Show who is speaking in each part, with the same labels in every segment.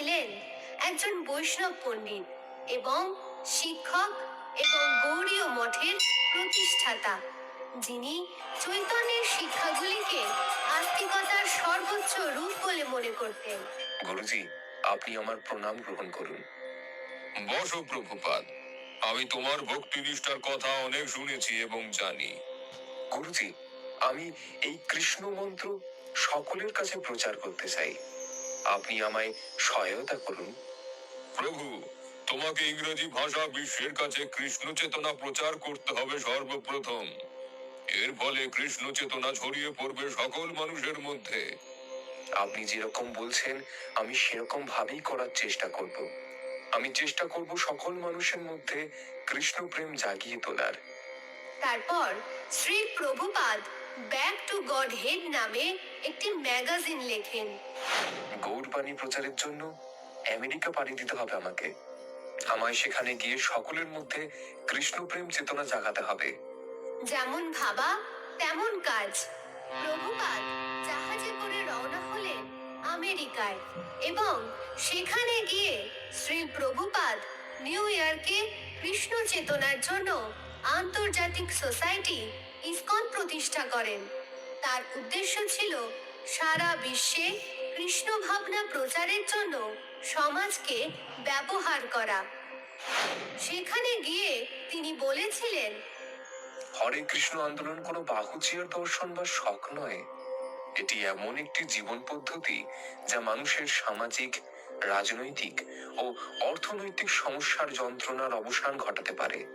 Speaker 1: ছিলেন একজন বৈষ্ণব পণ্ডিত এবং শিক্ষক এবং গৌড়ীয় মঠের প্রতিষ্ঠাতা। যিনি চৈতন্যের শিক্ষাগুলিকে আস্তিকতার সর্বোচ্চ রূপ বলে মনে করতেন।
Speaker 2: গুরুজি, আপনি আমার প্রণাম গ্রহণ করুন।
Speaker 3: বসো প্রভুপাদ, আমি তোমার ভক্তি নিষ্ঠার কথা অনেক শুনেছি এবং জানি।
Speaker 2: গুরুজি, আমি এই কৃষ্ণ মন্ত্র সকলের কাছে প্রচার করতে চাই। আপনি আমায় সহায়তা করুন।
Speaker 3: প্রভু তোমাকে ইংরেজি ভাষা বিশ্বের কাছে কৃষ্ণ চেতনা প্রচার করতে হবে সর্বপ্রথম। এর ফলে কৃষ্ণ চেতনা ছড়িয়ে পড়বে সকল মানুষের মধ্যে।
Speaker 2: আপনি যেরকম বলছেন আমি সেরকম ভাবেই করার চেষ্টা করব। আমি চেষ্টা করব সকল মানুষের মধ্যে কৃষ্ণ প্রেম জাগিয়ে তোলার।
Speaker 1: তারপর Shri Prabhupada back to godhead নামে একটি ম্যাগাজিন লেখেন।
Speaker 2: গৌরবাণী প্রচারের জন্য আমেরিকা দিতে হবে আমাকে। আমায় সেখানে গিয়ে সকলের মধ্যে কৃষ্ণ প্রেম চেতনা জাগাতে হবে।
Speaker 1: যেমন ভাবা তেমন কাজ। প্রভুপাদ জাহাজে করে রওনা হলেন আমেরিকায় এবং সেখানে গিয়ে শ্রী প্রভুপাদ নিউ ইয়র্কে কৃষ্ণ চেতনার জন্য আন্তর্জাতিক সোসাইটি ইসকন প্রতিষ্ঠা করেন। তার উদ্দেশ্য ছিল সারা বিশ্বে কৃষ্ণ ভাবনা প্রচারের জন্য সমাজকে ব্যবহার করা। সেখানে গিয়ে তিনি বলেছিলেন,
Speaker 2: হরে কৃষ্ণ আন্দোলন কোনো বাহুচিয়ার দর্শন বা শখ নয়। এটি এমন একটি জীবন পদ্ধতি যা মানুষের সামাজিক রাজনৈতিক ও অর্থনৈতিক সমস্যার যন্ত্রণার অবসান ঘটাতে পারে।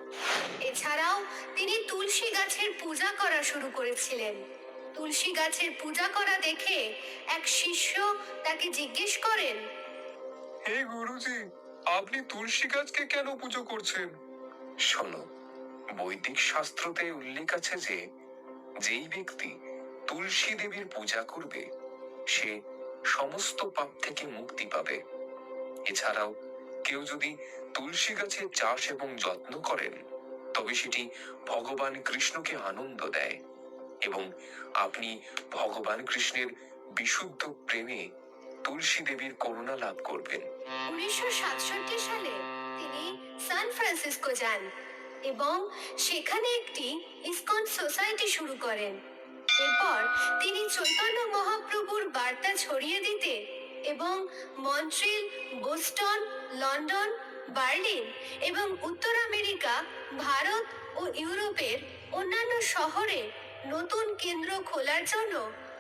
Speaker 1: এছাড়াও তিনি তুলসী গাছের পূজা করা শুরু করেছিলেন। তুলসী গাছের পূজা করা দেখে এক শিষ্য তাকে জিজ্ঞেস করেন
Speaker 2: হে গুরুজি আপনি তুলসী গাছকে কেন পুজো করছেন? শোনো বৈদিক শাস্ত্রতে উল্লেখ আছে যে যেই ব্যক্তি তুলসী দেবীর পূজা করবে সে সমস্ত পাপ থেকে মুক্তি পাবে। এছাড়াও কেউ যদি তুলসী গাছের চাষ এবং যত্ন করেন, তবে সেটি ভগবান কৃষ্ণকে আনন্দ দেয় এবং আপনি ভগবান কৃষ্ণের বিশুদ্ধ প্রেমে তুলসী দেবীর করুণা লাভ করবেন।
Speaker 1: উনিশশো সাতষট্টি সালে তিনি সান ফ্রান্সিসকো যান এবং সেখানে একটি ইসকন সোসাইটি শুরু করেন। এরপর তিনি চৈতন্য মহাপ্রভুর বার্তা ছড়িয়ে দিতে এবং মন্ট্রিল, বোস্টন, লন্ডন, বার্লিন এবং উত্তর আমেরিকা, ভারত ও ইউরোপের অন্যান্য শহরে নতুন কেন্দ্র খোলার জন্য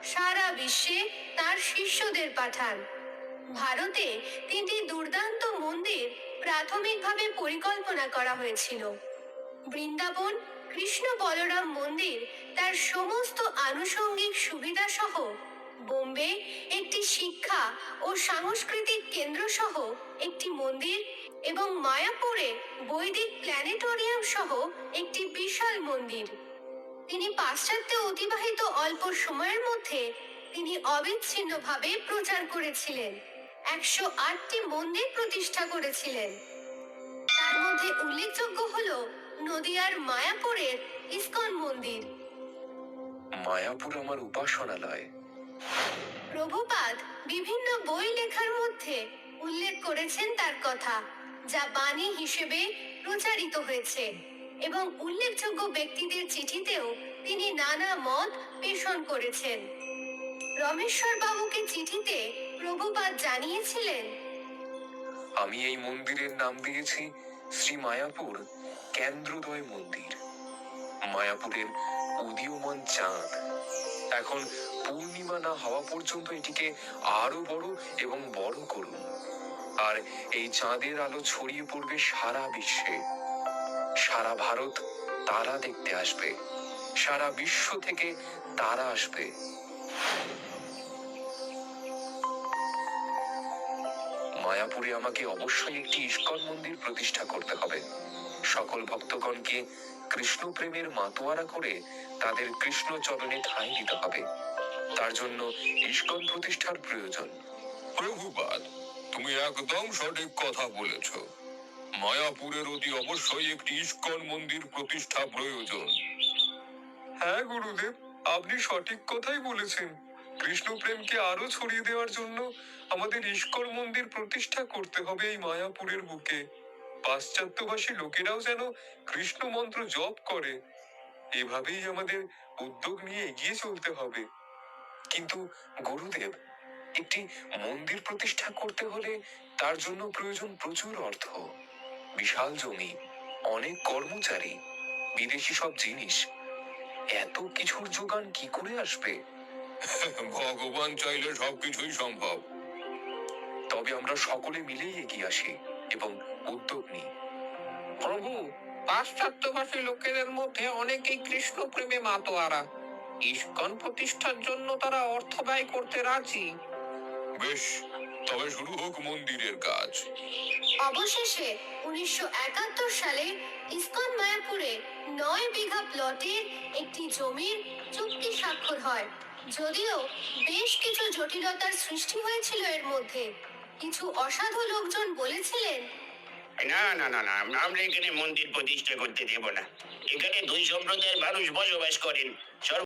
Speaker 1: সারা বিশ্বে তার শিষ্যদের পাঠান। ভারতে তিনটি দুর্দান্ত মন্দির প্রাথমিকভাবে পরিকল্পনা করা হয়েছিল। বৃন্দাবন, কৃষ্ণ বলরাম মন্দির, তার সমস্ত আনুষঙ্গিক সুবিধা সহ বোম্বে, একটি শিক্ষা ও সাংস্কৃতিক কেন্দ্র সহ একটি মন্দির এবং মায়াপুরে বৈদিক প্ল্যানেটোরিয়াম সহ একটি বিশাল মন্দির। তিনি পাশ্চাত্যে অতিবাহিত অল্প সময়ের মধ্যে তিনি অবিচ্ছিন্নভাবে প্রচার করেছিলেন। একশো আটটি মন্দির প্রতিষ্ঠা করেছিলেন। তার মধ্যে উল্লেখযোগ্য হল নদিয়ার মায়াপুরের ইসকন মন্দির।
Speaker 2: মায়াপুর আমার উপাসনালয়।
Speaker 1: প্রভুপাদ বিভিন্ন বই লেখার মধ্যে উল্লেখ করেছেন তার কথা, যা বাণী হিসেবে প্রচারিত হয়েছে এবং উল্লেখযোগ্য ব্যক্তিদের চিঠিতেও তিনি নানা মত পেষণ করেছেন। রমেশ্বর বাবুকে চিঠিতে প্রভুপাদ জানিয়েছিলেন,
Speaker 2: আমি এই মন্দিরের নাম দিয়েছি শ্রী মায়াপুর কেন্দ্রোদয় মন্দির। মায়াপুরের উদীয়মান চাঁদ। এখন পূর্ণিমা না হওয়া পর্যন্ত এটিকে আরও বড় এবং বড় করুন। আর এই চাঁদের আলো ছড়িয়ে পড়বে সারা বিশ্বে। সারা ভারত তারা দেখতে আসবে। সারা বিশ্ব থেকে তারা আসবে। মায়াপুরে আমাকে অবশ্যই একটি ইস্কন মন্দির প্রতিষ্ঠা করতে হবে। সকল ভক্তগণকে কৃষ্ণ প্রেমের মাতোয়ারা করে তাদের কৃষ্ণ চরণে ঠাঁই দিতে হবে। তার জন্য ইস্কন প্রতিষ্ঠার প্রয়োজন।
Speaker 3: প্রভুপাদ তুমি একদম সঠিক কথা বলেছ। মায়াপুরের অতি অবশ্যই একটি ইস্কন মন্দির প্রতিষ্ঠা প্রয়োজন।
Speaker 2: হ্যাঁ গুরুদেব আপনি সঠিক কথাই বলেছেন। কৃষ্ণ প্রেমকে আরও ছড়িয়ে দেওয়ার জন্য আমাদের ইস্কর মন্দির প্রতিষ্ঠা করতে হবে এই মায়াপুরের বুকে। পাশ্চাত্যভাষী লোকেরাও যেন কৃষ্ণ মন্ত্র জপ করে। এভাবেই আমাদের উদ্যোগ নিয়ে এগিয়ে চলতে হবে। কিন্তু গুরুদেব একটি মন্দির প্রতিষ্ঠা করতে হলে তার জন্য প্রয়োজন প্রচুর অর্থ। বিশাল জমি অনেক কর্মচারী বিদেশি সব জিনিস। এত কিছুর যোগান কি করে আসবে?
Speaker 3: ভগবান চাইলে সবকিছুই সম্ভব।
Speaker 2: তবে আমরা সকলে মিলেই এগিয়ে আসি এবং উদ্যোগ নিই।
Speaker 4: প্রভু পাশ্চাত্যভাষী লোকেদের মধ্যে অনেকেই কৃষ্ণ প্রেমে মাতোয়ারা। ইস্কন প্রতিষ্ঠার জন্য তারা অর্থ ব্যয় করতে রাজি।
Speaker 3: বেশ তবে শুরু হোক মন্দিরের কাজ।
Speaker 1: অবশেষে উনিশশো একাত্তর সালে ইসকন মায়াপুরে নয় বিঘা প্লটের একটি জমির চুক্তি স্বাক্ষর হয়। যদিও বেশ কিছু জটিলতার সৃষ্টি হয়েছিল এর মধ্যে। কিছু অসাধু লোকজন বলেছিলেন
Speaker 5: না না না না আমরা এখানে মন্দির প্রতিষ্ঠা করতে দেব না। এখানে দুই সম্প্রদায়ের মানুষ বসবাস করেন।